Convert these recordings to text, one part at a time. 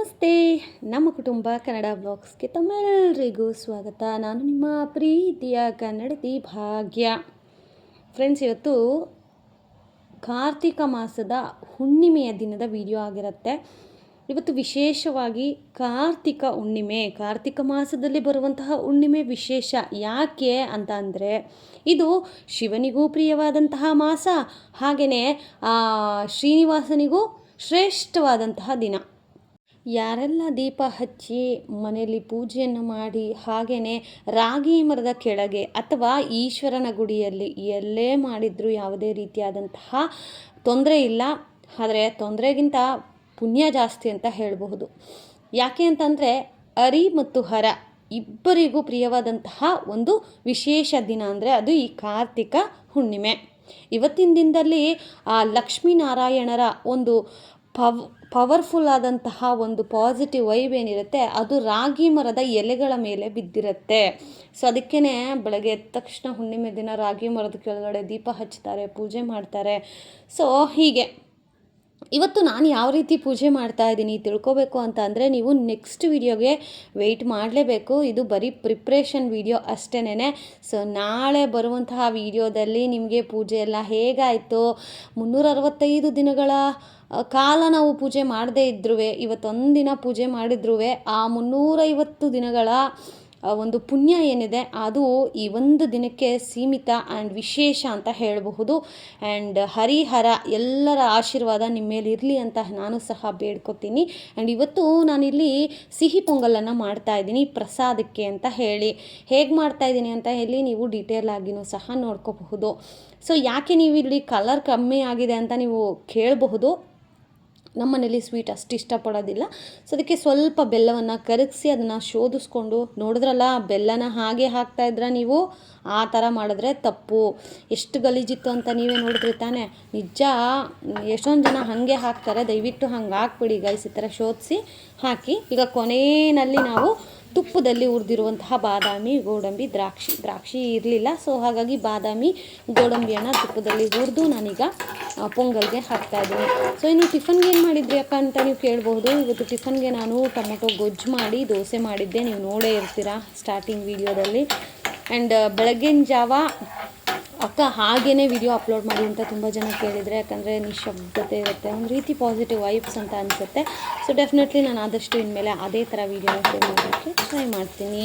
ನಮಸ್ತೆ. ನಮ್ಮ ಕುಟುಂಬ ಕನ್ನಡ ಬ್ಲಾಗ್ಸ್ಗೆ ತಮ್ಮೆಲ್ಲರಿಗೂ ಸ್ವಾಗತ. ನಾನು ನಿಮ್ಮ ಪ್ರೀತಿಯ ಕನ್ನಡತಿ ಭಾಗ್ಯ. ಫ್ರೆಂಡ್ಸ್ ಇವತ್ತು ಕಾರ್ತಿಕ ಮಾಸದ ಹುಣ್ಣಿಮೆಯ ದಿನದ ವಿಡಿಯೋ ಆಗಿರುತ್ತೆ. ಇವತ್ತು ವಿಶೇಷವಾಗಿ ಕಾರ್ತಿಕ ಹುಣ್ಣಿಮೆ. ಕಾರ್ತಿಕ ಮಾಸದಲ್ಲಿ ಬರುವಂತಹ ಹುಣ್ಣಿಮೆ ವಿಶೇಷ ಯಾಕೆ ಅಂತ ಅಂದರೆ, ಇದು ಶಿವನಿಗೂ ಪ್ರಿಯವಾದಂತಹ ಮಾಸ ಹಾಗೆಯೇ ಶ್ರೀನಿವಾಸನಿಗೂ ಶ್ರೇಷ್ಠವಾದಂತಹ ದಿನ. ಯಾರೆಲ್ಲ ದೀಪ ಹಚ್ಚಿ ಮನೆಯಲ್ಲಿ ಪೂಜೆಯನ್ನು ಮಾಡಿ ಹಾಗೆಯೇ ರಾಗಿ ಮರದ ಕೆಳಗೆ ಅಥವಾ ಈಶ್ವರನ ಗುಡಿಯಲ್ಲಿ ಎಲ್ಲೇ ಮಾಡಿದರೂ ಯಾವುದೇ ರೀತಿಯಾದಂತಹ ತೊಂದರೆ ಇಲ್ಲ. ಆದರೆ ತೊಂದರೆಗಿಂತ ಪುಣ್ಯ ಜಾಸ್ತಿ ಅಂತ ಹೇಳಬಹುದು. ಯಾಕೆ ಅಂತಂದರೆ ಅರಿ ಮತ್ತು ಹರ ಇಬ್ಬರಿಗೂ ಪ್ರಿಯವಾದಂತಹ ಒಂದು ವಿಶೇಷ ದಿನ ಅಂದರೆ ಅದು ಈ ಕಾರ್ತಿಕ ಹುಣ್ಣಿಮೆ. ಇವತ್ತಿನ ದಿನದಲ್ಲಿ ಆ ಲಕ್ಷ್ಮೀನಾರಾಯಣರ ಒಂದು ಪವ್ ಪವರ್ಫುಲ್ ಆದಂತಹ ಒಂದು ಪಾಸಿಟಿವ್ ವೈಬ್ ಏನಿರುತ್ತೆ, ಅದು ರಾಗಿ ಮರದ ಎಲೆಗಳ ಮೇಲೆ ಬಿದ್ದಿರುತ್ತೆ. ಸೊ ಅದಕ್ಕೇ ಬೆಳಗ್ಗೆ ಎದ್ದ ತಕ್ಷಣ ಹುಣ್ಣಿಮೆ ದಿನ ರಾಗಿ ಮರದ ಕೆಳಗಡೆ ದೀಪ ಹಚ್ತಾರೆ ಪೂಜೆ ಮಾಡ್ತಾರೆ. ಸೊ ಹೀಗೆ. ಇವತ್ತು ನಾನು ಯಾವ ರೀತಿ ಪೂಜೆ ಮಾಡ್ತಾ ಇದ್ದೀನಿ ತಿಳ್ಕೊಬೇಕು ಅಂತ ಅಂದರೆ ನೀವು ನೆಕ್ಸ್ಟ್ ವಿಡಿಯೋಗೆ ವೆಯ್ಟ್ ಮಾಡಲೇಬೇಕು. ಇದು ಬರೀ ಪ್ರಿಪ್ರೇಷನ್ ವೀಡಿಯೋ ಅಷ್ಟೇನೆ ಸೊ ನಾಳೆ ಬರುವಂತಹ ವೀಡಿಯೋದಲ್ಲಿ ನಿಮಗೆ ಪೂಜೆ ಎಲ್ಲ ಹೇಗಾಯಿತು? ಮುನ್ನೂರ ಅರವತ್ತೈದು ದಿನಗಳ ಕಾಲ ನಾವು ಪೂಜೆ ಮಾಡದೇ ಇದ್ರೂ ದಿನ ಪೂಜೆ ಮಾಡಿದ್ರೂ ಆ ಮುನ್ನೂರೈವತ್ತು ದಿನಗಳ ಒಂದು ಪುಣ್ಯ ಏನಿದೆ, ಅದು ಈ ಒಂದು ದಿನಕ್ಕೆ ಸೀಮಿತ ಆ್ಯಂಡ್ ವಿಶೇಷ ಅಂತ ಹೇಳಬಹುದು. ಆ್ಯಂಡ್ ಹರಿಹರ ಎಲ್ಲರ ಆಶೀರ್ವಾದ ನಿಮ್ಮ ಮೇಲೆ ಇರಲಿ ಅಂತ ನಾನು ಸಹ ಬೇಡ್ಕೊತೀನಿ. ಆ್ಯಂಡ್ ಇವತ್ತು ನಾನಿಲ್ಲಿ ಸಿಹಿ ಪೊಂಗಲನ್ನು ಮಾಡ್ತಾ ಇದ್ದೀನಿ, ಪ್ರಸಾದಕ್ಕೆ ಅಂತ ಹೇಳಿ. ಹೇಗೆ ಮಾಡ್ತಾ ಇದ್ದೀನಿ ಅಂತ ಹೇಳಿ ನೀವು ಡೀಟೇಲ್ ಆಗಿನೂ ಸಹ ನೋಡ್ಕೋಬಹುದು. ಸೊ ಯಾಕೆ ನೀವು ಇಲ್ಲಿ ಕಲರ್ ಕಮ್ಮಿ ಆಗಿದೆ ಅಂತ ನೀವು ಕೇಳಬಹುದು? ನಮ್ಮ ಮನೇಲಿ ಸ್ವೀಟ್ ಅಷ್ಟು ಇಷ್ಟಪಡೋದಿಲ್ಲ. ಸೊ ಅದಕ್ಕೆ ಸ್ವಲ್ಪ ಬೆಲ್ಲವನ್ನು ಕರಗಿಸಿ ಅದನ್ನು ಶೋಧಿಸ್ಕೊಂಡು ನೋಡಿದ್ರಲ್ಲ, ಬೆಲ್ಲನ ಹಾಗೆ ಹಾಕ್ತಾಯಿದ್ರೆ ನೀವು, ಆ ಥರ ಮಾಡಿದ್ರೆ ತಪ್ಪು. ಎಷ್ಟು ಗಲೀಜಿತ್ತು ಅಂತ ನೀವೇ ನೋಡಿದ್ರಿ ತಾನೇ. ನಿಜ, ಎಷ್ಟೊಂದು ಜನ ಹಾಗೆ ಹಾಕ್ತಾರೆ, ದಯವಿಟ್ಟು ಹಂಗೆ ಹಾಕ್ಬಿಡಿ ಗೈಸ್ ಈ ಥರ ಶೋಧಿಸಿ ಹಾಕಿ ಈಗ ಕೊನೆಯಲ್ಲಿ ನಾವು ತುಪ್ಪದಲ್ಲಿ ಉರಿದಿರುವಂತಹ ಬಾದಾಮಿ, ಗೋಡಂಬಿ, ದ್ರಾಕ್ಷಿ ದ್ರಾಕ್ಷಿ ಇರಲಿಲ್ಲ. ಸೊ ಹಾಗಾಗಿ ಬಾದಾಮಿ ಗೋಡಂಬಿಯನ್ನು ತುಪ್ಪದಲ್ಲಿ ಹುರಿದು ನಾನೀಗ ಪೊಂಗಲ್ಗೆ ಹಾಕ್ತಾಯಿದ್ದೀನಿ ಸೊ ಇನ್ನು ಟಿಫನ್ಗೆ ಏನು ಮಾಡಿದ್ರಿ ಅಕ್ಕ ಅಂತ ನೀವು ಕೇಳ್ಬೋದು ಇವತ್ತು ಟಿಫನ್ಗೆ ನಾನು ಟೊಮೊಟೊ ಗೊಜ್ಜು ಮಾಡಿ, ದೋಸೆ ಮಾಡಿದ್ದೆ. ನೀವು ನೋಡೇ ಇರ್ತೀರಾ ಸ್ಟಾರ್ಟಿಂಗ್ ವೀಡಿಯೋದಲ್ಲಿ ಆ್ಯಂಡ್ ಬೆಳಗ್ಗಿನ ಜಾವ ಅಕ್ಕ ಹಾಗೇ ವಿಡಿಯೋ ಅಪ್ಲೋಡ್ ಮಾಡಿ ಅಂತ ತುಂಬ ಜನ ಕೇಳಿದರೆ, ಯಾಕಂದರೆ ನಿಶಬ್ದತೆ ಇರುತ್ತೆ, ಒಂದು ರೀತಿ ಪಾಸಿಟಿವ್ ವೈಬ್ಸ್ ಅಂತ ಅನಿಸುತ್ತೆ. ಸೊ ಡೆಫಿನೆಟ್ಲಿ ನಾನು ಆದಷ್ಟು ಇನ್ಮೇಲೆ ಅದೇ ಥರ ವೀಡಿಯೋ ಟ್ರೈ ಮಾಡ್ತೀನಿ.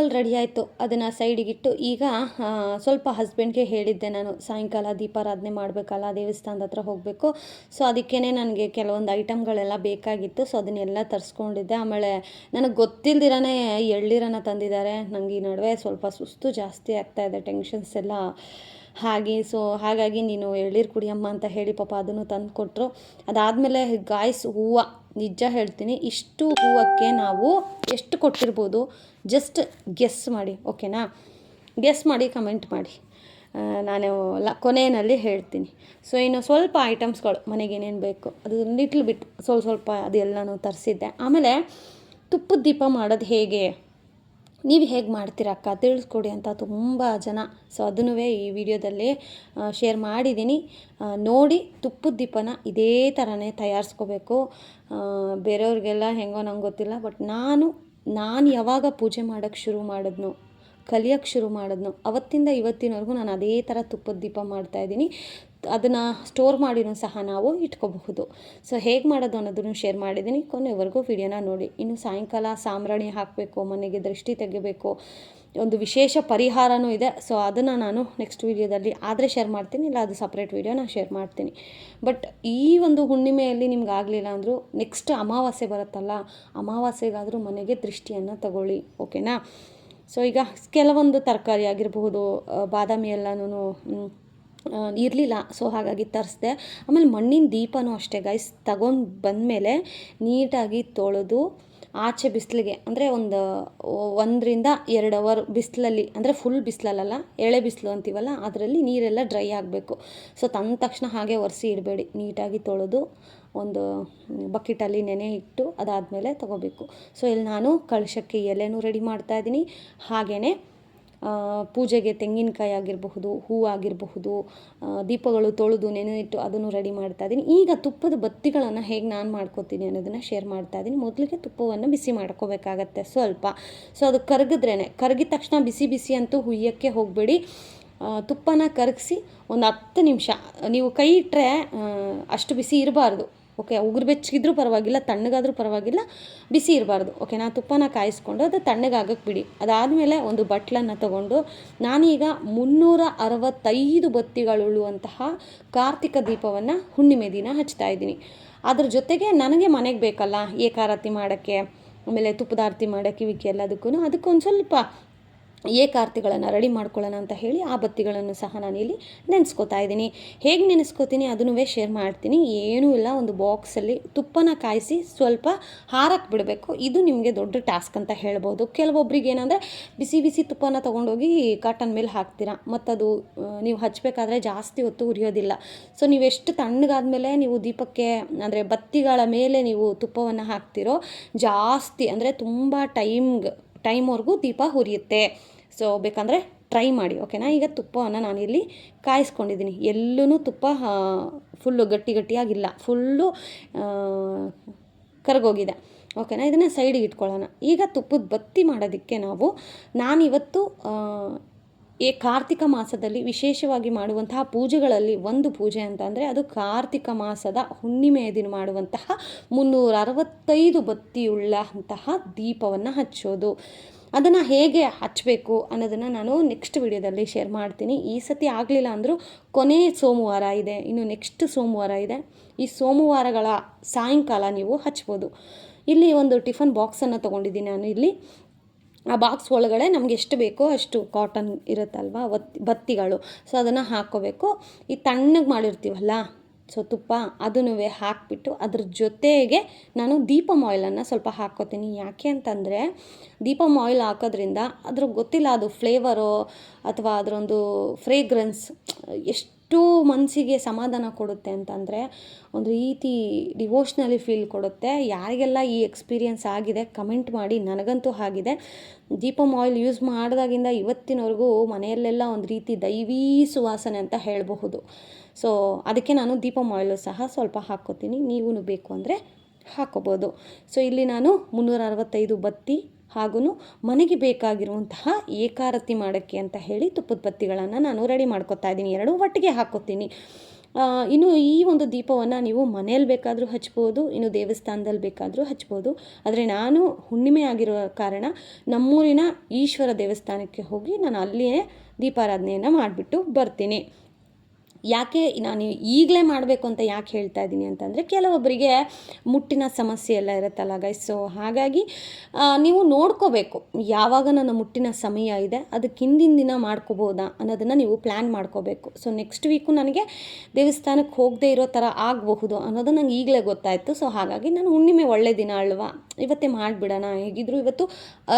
ಪೊಂಗಲ್ ರೆಡಿ ಆಯಿತು. ಅದನ್ನು ಸೈಡಿಗಿಟ್ಟು ಈಗ ಸ್ವಲ್ಪ ಹಸ್ಬೆಂಡ್ಗೆ ಹೇಳಿದ್ದೆ ನಾನು, ಸಾಯಂಕಾಲ ದೀಪಾರಾಧನೆ ಮಾಡಬೇಕಲ್ಲ, ದೇವಸ್ಥಾನದ ಹತ್ರ ಹೋಗಬೇಕು. ಸೊ ಅದಕ್ಕೇ ನನಗೆ ಕೆಲವೊಂದು ಐಟಮ್ಗಳೆಲ್ಲ ಬೇಕಾಗಿತ್ತು. ಸೊ ಅದನ್ನೆಲ್ಲ ತರಿಸ್ಕೊಂಡಿದ್ದೆ. ಆಮೇಲೆ ನನಗೆ ಗೊತ್ತಿಲ್ದಿರೇ ಎಳ್ನೀರನ್ನು ತಂದಿದ್ದಾರೆ. ನನಗೆ ಈ ನಡುವೆ ಸ್ವಲ್ಪ ಸುಸ್ತು ಜಾಸ್ತಿ ಆಗ್ತಾ ಇದೆ ಟೆನ್ಷನ್ಸ್ ಎಲ್ಲ ಹಾಗೆ. ಸೊ ಹಾಗಾಗಿ ನೀನು ಎಳ್ಳೀರು ಕುಡಿಯಮ್ಮ ಅಂತ ಹೇಳಿ ಪಾಪ ಅದನ್ನು ತಂದು ಕೊಟ್ಟರು ಅದಾದಮೇಲೆ ಗಾಯ್ಸ್ ಹೂವು, ನಿಜ ಹೇಳ್ತೀನಿ, ಇಷ್ಟು ಹೂವಕ್ಕೆ ನಾವು ಎಷ್ಟು ಕೊಟ್ಟಿರ್ಬೋದು? ಜಸ್ಟ್ ಗೆಸ್ ಮಾಡಿ ಓಕೆನಾ ಗೆಸ್ ಮಾಡಿ ಕಮೆಂಟ್ ಮಾಡಿ. ನಾನು ಲ, ಕೊನೆಯಲ್ಲಿ ಹೇಳ್ತೀನಿ. ಸೊ ಇನ್ನು ಸ್ವಲ್ಪ ಐಟಮ್ಸ್ಗಳು ಮನೆಗೆ ಏನೇನು ಬೇಕು, ಅದು ಲಿಟ್ಲ್ ಬಿಟ್ ಸ್ವಲ್ಪ ಸ್ವಲ್ಪ ಅದೆಲ್ಲನೂ ತರಿಸಿದ್ದೆ. ಆಮೇಲೆ ತುಪ್ಪದ ದೀಪ ಮಾಡೋದು ಹೇಗೆ? ನೀವು ಹೇಗೆ ಮಾಡ್ತೀರಾ ಅಕ್ಕ? ತಿಳಿಸ್ಕೊಡಿ ಅಂತ ತುಂಬ ಜನ. ಸೊ ಅದನ್ನೂ ಈ ವಿಡಿಯೋದಲ್ಲಿ ಶೇರ್ ಮಾಡಿದ್ದೀನಿ. ನೋಡಿ ತುಪ್ಪದ ದೀಪನ ಇದೇ ಥರನೇ ತಯಾರಿಸ್ಕೋಬೇಕು. ಬೇರೆಯವ್ರಿಗೆಲ್ಲ ಹೆಂಗೋ ನಂಗೆ ಗೊತ್ತಿಲ್ಲ ಬಟ್ ನಾನು ನಾನು ಯಾವಾಗ ಪೂಜೆ ಮಾಡೋಕ್ಕೆ ಶುರು ಮಾಡಿದ್ನೋ ಕಲಿಯೋಕ್ಕೆ ಶುರು ಮಾಡಿದ್ನೋ, ಅವತ್ತಿಂದ ಇವತ್ತಿನವರೆಗೂ ನಾನು ಅದೇ ಥರ ತುಪ್ಪದ ದೀಪ ಮಾಡ್ತಾಯಿದ್ದೀನಿ ಅದನ್ನು ಸ್ಟೋರ್ ಮಾಡಿನೂ ಸಹ ನಾವು ಇಟ್ಕೋಬಹುದು. ಸೊ ಹೇಗೆ ಮಾಡೋದು ಅನ್ನೋದನ್ನು ಶೇರ್ ಮಾಡಿದ್ದೀನಿ. ಕೊನೆವರೆಗೂ ವಿಡಿಯೋನ ನೋಡಿ. ಇನ್ನು ಸಾಯಂಕಾಲ ಸಾಂಬ್ರಾಣಿ ಹಾಕಬೇಕು, ಮನೆಗೆ ದೃಷ್ಟಿ ತೆಗಿಬೇಕು. ಒಂದು ವಿಶೇಷ ಪರಿಹಾರನೂ ಇದೆ. ಸೊ ಅದನ್ನು ನಾನು ನೆಕ್ಸ್ಟ್ ವೀಡಿಯೋದಲ್ಲಿ ಆದರೆ ಶೇರ್ ಮಾಡ್ತೀನಿ, ಇಲ್ಲ ಅದು ಸಪ್ರೇಟ್ ವೀಡಿಯೋನ ಶೇರ್ ಮಾಡ್ತೀನಿ. ಬಟ್ ಈ ಒಂದು ಹುಣ್ಣಿಮೆಯಲ್ಲಿ ನಿಮ್ಗೆ ಆಗಲಿಲ್ಲ ಅಂದರೂ ನೆಕ್ಸ್ಟ್ ಅಮಾವಾಸ್ಯೆ ಬರುತ್ತಲ್ಲ, ಅಮಾವಾಸ್ಯೆಗಾದರೂ ಮನೆಗೆ ದೃಷ್ಟಿಯನ್ನು ತಗೊಳ್ಳಿ ಓಕೆನಾ ಸೊ ಈಗ ಕೆಲವೊಂದು ತರಕಾರಿ ಆಗಿರಬಹುದು ಬಾದಾಮಿ ಎಲ್ಲನೂ ಇರಲಿಲ್ಲ. ಸೊ ಹಾಗಾಗಿ ತರಿಸ್ದೆ. ಆಮೇಲೆ ಮಣ್ಣಿನ ದೀಪನೂ ಅಷ್ಟೇ ಗೈಸ್ ತಗೊಂಡು ಬಂದಮೇಲೆ ನೀಟಾಗಿ ತೊಳೆದು ಆಚೆ ಬಿಸಿಲಿಗೆ, ಅಂದರೆ ಒಂದು ಒಂದರಿಂದ ಎರಡು ಅವರ್ ಬಿಸಿಲಲ್ಲಿ, ಅಂದರೆ ಫುಲ್ ಬಿಸಿಲಲ್ಲ ಎಳೆ ಬಿಸಿಲು ಅಂತೀವಲ್ಲ, ಅದರಲ್ಲಿ ನೀರೆಲ್ಲ ಡ್ರೈ ಆಗಬೇಕು. ಸೊ ತಂದ ತಕ್ಷಣ ಹಾಗೆ ಒರೆಸಿ ಇಡಬೇಡಿ. ನೀಟಾಗಿ ತೊಳೆದು, ಒಂದು ಬಕೆಟಲ್ಲಿ ನೆನೆ ಇಟ್ಟು ಅದಾದಮೇಲೆ ತಗೋಬೇಕು. ಸೊ ಇಲ್ಲಿ ನಾನು ಕಳಶಕ್ಕೆ ಎಲೆನೂ ರೆಡಿ ಮಾಡ್ತಾಯಿದ್ದೀನಿ ಹಾಗೆಯೇ ಪೂಜೆಗೆ ತೆಂಗಿನಕಾಯಿ ಆಗಿರಬಹುದು, ಹೂ ಆಗಿರಬಹುದು ದೀಪಗಳು ತೊಳೆದು ನೆನೆಯಿಟ್ಟು ಅದನ್ನು ರೆಡಿ ಮಾಡ್ತಾ ಇದ್ದೀನಿ. ಈಗ ತುಪ್ಪದ ಬತ್ತಿಗಳನ್ನು ಹೇಗೆ ನಾನು ಮಾಡ್ಕೋತೀನಿ ಅನ್ನೋದನ್ನು ಶೇರ್ ಮಾಡ್ತಾ ಇದ್ದೀನಿ. ಮೊದಲಿಗೆ ತುಪ್ಪವನ್ನು ಬಿಸಿ ಮಾಡ್ಕೋಬೇಕಾಗತ್ತೆ ಸ್ವಲ್ಪ. ಸೊ ಅದು ಕರಗಿದ್ರೇ ಕರಗಿದ ತಕ್ಷಣ ಬಿಸಿ ಬಿಸಿ ಅಂತೂ ಹುಯ್ಯೋಕ್ಕೆ ಹೋಗಬೇಡಿ. ತುಪ್ಪನ ಕರಗಿಸಿ ಒಂದು ಹತ್ತು ನಿಮಿಷ, ನೀವು ಕೈ ಇಟ್ಟರೆ ಅಷ್ಟು ಬಿಸಿ ಇರಬಾರ್ದು. ಓಕೆ, ಉಗುರು ಬೆಚ್ಚಗಿದ್ರೂ ಪರವಾಗಿಲ್ಲ, ತಣ್ಣಗಾದರೂ ಪರವಾಗಿಲ್ಲ, ಬಿಸಿ ಇರಬಾರ್ದು. ಓಕೆನಾ ತುಪ್ಪನ ಕಾಯಿಸ್ಕೊಂಡು ಅದು ತಣ್ಣಗಾಗಕ್ಕೆ ಬಿಡಿ. ಅದಾದಮೇಲೆ ಒಂದು ಬಟ್ಲನ್ನು ತಗೊಂಡು ನಾನೀಗ ಮುನ್ನೂರ ಅರವತ್ತೈದು ಬತ್ತಿಗಳುಳ್ಳುವಂತಹ ಕಾರ್ತಿಕ ದೀಪವನ್ನು ಹುಣ್ಣಿಮೆ ದಿನ ಹಚ್ತಾ ಇದ್ದೀನಿ. ಅದ್ರ ಜೊತೆಗೆ ನನಗೆ ಮನೆಗೆ ಬೇಕಲ್ಲ, ಏಕಾರತಿ ಮಾಡೋಕ್ಕೆ, ಆಮೇಲೆ ತುಪ್ಪದ ಆರತಿ ಮಾಡೋಕ್ಕೆ ಇವಕ್ಕೆ ಎಲ್ಲದಕ್ಕೂ ಅದಕ್ಕೊಂದು ಸ್ವಲ್ಪ ಏಕಾರ್ತಿಗಳನ್ನು ರೆಡಿ ಮಾಡ್ಕೊಳ್ಳೋಣ ಅಂತ ಹೇಳಿ ಆ ಬತ್ತಿಗಳನ್ನು ಸಹ ನಾನಿಲ್ಲಿ ನೆನೆಸ್ಕೋತಾ ಇದ್ದೀನಿ. ಹೇಗೆ ನೆನೆಸ್ಕೋತೀನಿ ಅದನ್ನೂ ಶೇರ್ ಮಾಡ್ತೀನಿ. ಏನೂ ಇಲ್ಲ, ಒಂದು ಬಾಕ್ಸಲ್ಲಿ ತುಪ್ಪನ ಕಾಯಿಸಿ ಸ್ವಲ್ಪ ಹಾರಕ್ಕೆ ಬಿಡಬೇಕು. ಇದು ನಿಮಗೆ ದೊಡ್ಡ ಟಾಸ್ಕ್ ಅಂತ ಹೇಳ್ಬೋದು. ಕೆಲವೊಬ್ರಿಗೆ ಏನಂದರೆ ಬಿಸಿ ಬಿಸಿ ತುಪ್ಪನ ತೊಗೊಂಡೋಗಿ ಕಾಟನ್ ಮೇಲೆ ಹಾಕ್ತೀರಾ ಮತ್ತು ಅದು ನೀವು ಹಚ್ಚಬೇಕಾದ್ರೆ ಜಾಸ್ತಿ ಹೊತ್ತು ಉರಿಯೋದಿಲ್ಲ. ಸೊ ನೀವು ಎಷ್ಟು ತಣ್ಣಗಾದ್ಮೇಲೆ ನೀವು ದೀಪಕ್ಕೆ, ಅಂದರೆ ಬತ್ತಿಗಳ ಮೇಲೆ ನೀವು ತುಪ್ಪವನ್ನು ಹಾಕ್ತಿರೋ ಜಾಸ್ತಿ, ಅಂದರೆ ತುಂಬ ಟೈಮ್ಗೆ ಟೈಮ್ವರೆಗೂ ದೀಪ ಹುರಿಯುತ್ತೆ. ಸೊ ಬೇಕಂದರೆ ಟ್ರೈ ಮಾಡಿ ಓಕೆನಾ ಈಗ ತುಪ್ಪವನ್ನು ನಾನಿಲ್ಲಿ ಕಾಯಿಸ್ಕೊಂಡಿದ್ದೀನಿ. ಎಲ್ಲೂ ತುಪ್ಪ ಫುಲ್ಲು ಗಟ್ಟಿ ಗಟ್ಟಿಯಾಗಿಲ್ಲ. ಫುಲ್ಲು ಕರಗೋಗಿದೆ. ಓಕೆನಾ ಇದನ್ನು ಸೈಡಿಗೆ ಇಟ್ಕೊಳ್ಳೋಣ. ಈಗ ತುಪ್ಪದ ಬತ್ತಿ ಮಾಡೋದಕ್ಕೆ ನಾವು ನಾನಿವತ್ತು ಈ ಕಾರ್ತಿಕ ಮಾಸದಲ್ಲಿ ವಿಶೇಷವಾಗಿ ಮಾಡುವಂತಹ ಪೂಜೆಗಳಲ್ಲಿ ಒಂದು ಪೂಜೆ ಅಂತ ಅಂದರೆ ಅದು ಕಾರ್ತಿಕ ಮಾಸದ ಹುಣ್ಣಿಮೆಯ ದಿನ ಮಾಡುವಂತಹ ಮುನ್ನೂರ ಅರವತ್ತೈದು ಬತ್ತಿಯುಳ್ಳಂತಹ ದೀಪವನ್ನು ಹಚ್ಚೋದು. ಅದನ್ನು ಹೇಗೆ ಹಚ್ಚಬೇಕು ಅನ್ನೋದನ್ನು ನಾನು ನೆಕ್ಸ್ಟ್ ವಿಡಿಯೋದಲ್ಲಿ ಶೇರ್ ಮಾಡ್ತೀನಿ. ಈ ಸತಿ ಆಗಲಿಲ್ಲ ಅಂದರೂ ಕೊನೆ ಸೋಮವಾರ ಇದೆ. ಇನ್ನು ನೆಕ್ಸ್ಟ್ ಸೋಮವಾರ ಇದೆ. ಈ ಸೋಮವಾರಗಳ ಸಾಯಂಕಾಲ ನೀವು ಹಚ್ಬೋದು. ಇಲ್ಲಿ ಒಂದು ಟಿಫನ್ ಬಾಕ್ಸನ್ನು ತೊಗೊಂಡಿದ್ದೀನಿ ನಾನು ಇಲ್ಲಿ. ಆ ಬಾಕ್ಸ್ ಒಳಗಡೆ ನಮ್ಗೆ ಎಷ್ಟು ಬೇಕೋ ಅಷ್ಟು ಕಾಟನ್ ಇರುತ್ತಲ್ವ, ಒತ್ತಿ, ಬತ್ತಿಗಳು. ಸೊ ಅದನ್ನು ಹಾಕ್ಕೋಬೇಕು ಈ ತಣ್ಣಗೆ ಮಾಡಿರ್ತೀವಲ್ಲ ಸೊ ತುಪ್ಪ ಅದನ್ನು ಹಾಕಿಬಿಟ್ಟು ಅದ್ರ ಜೊತೆಗೆ ನಾನು ದೀಪಮ್ ಆಯಿಲನ್ನು ಸ್ವಲ್ಪ ಹಾಕ್ಕೋತೀನಿ. ಯಾಕೆ ಅಂತಂದರೆ, ದೀಪಮ್ ಆಯಿಲ್ ಹಾಕೋದ್ರಿಂದ ಅದ್ರ ಗೊತ್ತಿಲ್ಲ ಅದು ಫ್ಲೇವರು ಅಥವಾ ಅದರೊಂದು ಫ್ರೇಗ್ರೆನ್ಸ್ ಎಷ್ಟು ಮನಸ್ಸಿಗೆ ಸಮಾಧಾನ ಕೊಡುತ್ತೆ ಅಂತಂದರೆ ಒಂದು ರೀತಿ ಡಿವೋಷ್ನಲಿ ಫೀಲ್ ಕೊಡುತ್ತೆ. ಯಾರಿಗೆಲ್ಲ ಈ ಎಕ್ಸ್ಪೀರಿಯನ್ಸ್ ಆಗಿದೆ ಕಮೆಂಟ್ ಮಾಡಿ, ನನಗಂತೂ ಆಗಿದೆ. ದೀಪಮ್ ಆಯಿಲ್ ಯೂಸ್ ಮಾಡಿದಾಗಿಂದ ಇವತ್ತಿನವರೆಗೂ ಮನೆಯಲ್ಲೆಲ್ಲ ಒಂದು ರೀತಿ ದೈವೀ ಸುವಾಸನೆ ಅಂತ ಹೇಳಬಹುದು. ಸೊ ಅದಕ್ಕೆ ನಾನು ದೀಪಮ್ ಆಯಿಲು ಸಹ ಸ್ವಲ್ಪ ಹಾಕ್ಕೋತೀನಿ. ನೀವೂ ಬೇಕು ಅಂದರೆ ಹಾಕೋಬೋದು ಸೊ ಇಲ್ಲಿ ನಾನು ಮುನ್ನೂರ ಅರವತ್ತೈದು ಬತ್ತಿ ಹಾಗೂ ಮನೆಗೆ ಬೇಕಾಗಿರುವಂತಹ ಏಕಾರತಿ ಮಾಡೋಕ್ಕೆ ಅಂತ ಹೇಳಿ ತುಪ್ಪದ ಬತ್ತಿಗಳನ್ನು ನಾನು ರೆಡಿ ಮಾಡ್ಕೊತಾ ಇದ್ದೀನಿ. ಎರಡು ಒಟ್ಟಿಗೆ ಹಾಕ್ಕೋತೀನಿ. ಇನ್ನು ಈ ಒಂದು ದೀಪವನ್ನು ನೀವು ಮನೆಯಲ್ಲಿ ಬೇಕಾದರೂ ಹಚ್ಬೋದು, ಇನ್ನು ದೇವಸ್ಥಾನದಲ್ಲಿ ಬೇಕಾದರೂ ಹಚ್ಬೋದು. ಆದರೆ ನಾನು ಹುಣ್ಣಿಮೆ ಆಗಿರೋ ಕಾರಣ ನಮ್ಮೂರಿನ ಈಶ್ವರ ದೇವಸ್ಥಾನಕ್ಕೆ ಹೋಗಿ ನಾನು ಅಲ್ಲಿಯೇ ದೀಪಾರಾಧನೆಯನ್ನು ಮಾಡಿಬಿಟ್ಟು ಬರ್ತೀನಿ. ಯಾಕೆ ನಾನು ಈಗಲೇ ಮಾಡಬೇಕು ಅಂತ ಯಾಕೆ ಹೇಳ್ತಾ ಇದ್ದೀನಿ ಅಂತಂದರೆ ಕೆಲವೊಬ್ಬರಿಗೆ ಮುಟ್ಟಿನ ಸಮಸ್ಯೆ ಎಲ್ಲ ಇರುತ್ತಲ್ಲ ಗೈಸ್ ಸೊ ಹಾಗಾಗಿ ನೀವು ನೋಡ್ಕೋಬೇಕು ಯಾವಾಗ ನನ್ನ ಮುಟ್ಟಿನ ಸಮಯ ಇದೆ, ಅದಕ್ಕೆ ಹಿಂದಿನ ದಿನ ಮಾಡ್ಕೋಬೋದಾ ಅನ್ನೋದನ್ನು ನೀವು ಪ್ಲ್ಯಾನ್ ಮಾಡ್ಕೋಬೇಕು. ಸೊ ನೆಕ್ಸ್ಟ್ ವೀಕು ನನಗೆ ದೇವಸ್ಥಾನಕ್ಕೆ ಹೋಗದೆ ಇರೋ ಥರ ಆಗಬಹುದು ಅನ್ನೋದು ನಂಗೆ ಈಗಲೇ ಗೊತ್ತಾಯಿತು. ಸೊ ಹಾಗಾಗಿ ನಾನು ಹುಣ್ಣಿಮೆ ಒಳ್ಳೆ ದಿನ ಅಲ್ವಾ? ಇವತ್ತೇ ಮಾಡಿಬಿಡೋಣ. ಹೇಗಿದ್ರು ಇವತ್ತು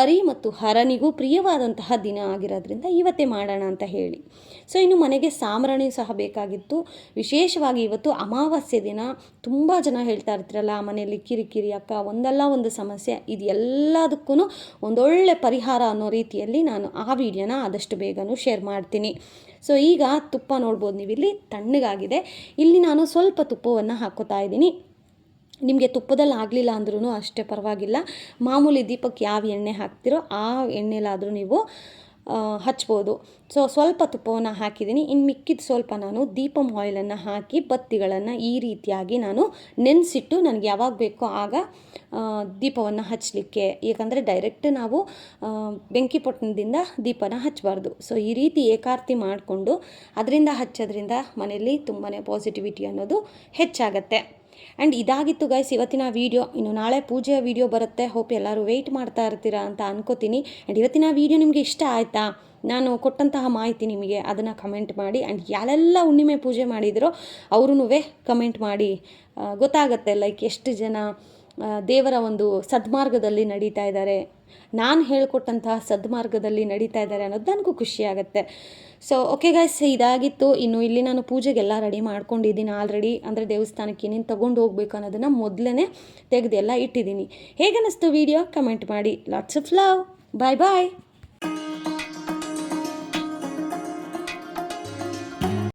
ಅರಿ ಮತ್ತು ಹರನಿಗೂ ಪ್ರಿಯವಾದಂತಹ ದಿನ ಆಗಿರೋದ್ರಿಂದ ಇವತ್ತೇ ಮಾಡೋಣ ಅಂತ ಹೇಳಿ. ಸೊ ಇನ್ನು ಮನೆಗೆ ಸಾಂಬ್ರಾಣಿ ಸಹ ಬೇಕಾಗಿತ್ತು. ವಿಶೇಷವಾಗಿ ಇವತ್ತು ಅಮಾವಾಸ್ಯೆ ದಿನ ತುಂಬ ಜನ ಹೇಳ್ತಾ ಇರ್ತೀರಲ್ಲ, ಮನೆಯಲ್ಲಿ ಕಿರಿಕಿರಿ ಅಕ್ಕ, ಒಂದಲ್ಲ ಒಂದು ಸಮಸ್ಯೆ, ಇದು ಎಲ್ಲದಕ್ಕೂ ಒಂದೊಳ್ಳೆ ಪರಿಹಾರ ಅನ್ನೋ ರೀತಿಯಲ್ಲಿ ನಾನು ಆ ವಿಡಿಯೋನ ಆದಷ್ಟು ಬೇಗನೂ ಶೇರ್ ಮಾಡ್ತೀನಿ. ಸೊ, ಈಗ ತುಪ್ಪ ನೋಡ್ಬೋದು ನೀವು ಇಲ್ಲಿ ತಣ್ಣಗಾಗಿದೆ. ಇಲ್ಲಿ ನಾನು ಸ್ವಲ್ಪ ತುಪ್ಪವನ್ನು ಹಾಕೋತಾ ಇದ್ದೀನಿ. ನಿಮಗೆ ತುಪ್ಪದಲ್ಲಿ ಆಗಲಿಲ್ಲ ಅಂದ್ರೂ ಅಷ್ಟೇ ಪರವಾಗಿಲ್ಲ. ಮಾಮೂಲಿ ದೀಪಕ್ಕೆ ಯಾವ ಎಣ್ಣೆ ಹಾಕ್ತಿರೋ ಆ ಎಣ್ಣೆಲಾದರೂ ನೀವು ಹಚ್ಬೋದು. ಸೊ ಸ್ವಲ್ಪ ತುಪ್ಪವನ್ನು ಹಾಕಿದ್ದೀನಿ. ಇನ್ನು ಮಿಕ್ಕಿದ ಸ್ವಲ್ಪ ನಾನು ದೀಪಂ ಆಯಿಲನ್ನು ಹಾಕಿ ಬತ್ತಿಗಳನ್ನು ಈ ರೀತಿಯಾಗಿ ನಾನು ನೆನೆಸಿಟ್ಟು ನನಗೆ ಯಾವಾಗ ಬೇಕೋ ಆಗ ದೀಪವನ್ನು ಹಚ್ಚಲಿಕ್ಕೆ ಏಕೆಂದರೆ ಡೈರೆಕ್ಟ್ ನಾವು ಬೆಂಕಿ ಪೊಟ್ಟಣದಿಂದ ದೀಪನ ಹಚ್ಚಬಾರ್ದು ಸೊ ಈ ರೀತಿ ಏಕಾರ್ತಿ ಮಾಡಿಕೊಂಡು, ಅದರಿಂದ ಹಚ್ಚೋದ್ರಿಂದ ಮನೆಯಲ್ಲಿ ತುಂಬಾ ಪಾಸಿಟಿವಿಟಿ ಅನ್ನೋದು ಹೆಚ್ಚಾಗತ್ತೆ. ಆ್ಯಂಡ್ ಇದಾಗಿತ್ತು ಗೈಸ್ ಇವತ್ತಿನ ವೀಡಿಯೋ ಇನ್ನು ನಾಳೆ ಪೂಜೆಯ ವೀಡಿಯೋ ಬರುತ್ತೆ. ಹೋಪ್ ಎಲ್ಲರೂ ವೆಯ್ಟ್ ಮಾಡ್ತಾ ಇರ್ತೀರಾ ಅಂತ ಅನ್ಕೋತೀನಿ. ಆ್ಯಂಡ್ ಇವತ್ತಿನ ವೀಡಿಯೋ ನಿಮಗೆ ಇಷ್ಟ ಆಯಿತಾ? ನಾನು ಕೊಟ್ಟಂತಹ ಮಾಹಿತಿ ನಿಮಗೆ ಅದನ್ನು ಕಮೆಂಟ್ ಮಾಡಿ. ಆ್ಯಂಡ್ ಯಾರೆಲ್ಲ ಹುಣ್ಣಿಮೆ ಪೂಜೆ ಮಾಡಿದರೋ ಅವ್ರೂ ಕಮೆಂಟ್ ಮಾಡಿ. ಗೊತ್ತಾಗುತ್ತೆ ಲೈಕ್ ಎಷ್ಟು ಜನ ದೇವರ ಒಂದು ಸದ್ಮಾರ್ಗದಲ್ಲಿ ನಡೀತಾ ಇದ್ದಾರೆ. ನಾನು ಹೇಳ್ಕೊಟ್ಟಂತಹ ಸದ್ಮಾರ್ಗದಲ್ಲಿ ನಡೀತಾ ಇದ್ದಾರೆ ಅನ್ನೋದು ನನಗೂ ಖುಷಿಯಾಗುತ್ತೆ ಸೊ ಓಕೆ ಗಾಯ್ಸ್ ಇದಾಗಿತ್ತು. ಇನ್ನು ಇಲ್ಲಿ ನಾನು ಪೂಜೆಗೆಲ್ಲ ರೆಡಿ ಮಾಡ್ಕೊಂಡಿದ್ದೀನಿ ಆಲ್ರೆಡಿ ಅಂದರೆ ದೇವಸ್ಥಾನಕ್ಕೆ ಏನೇನು ತೊಗೊಂಡು ಹೋಗ್ಬೇಕು ಅನ್ನೋದನ್ನು ಮೊದಲೇ ತೆಗೆದೆಲ್ಲ ಇಟ್ಟಿದ್ದೀನಿ. ಹೇಗನ್ನಿಸ್ತು ವಿಡಿಯೋ ಕಮೆಂಟ್ ಮಾಡಿ. Lots of love bye bye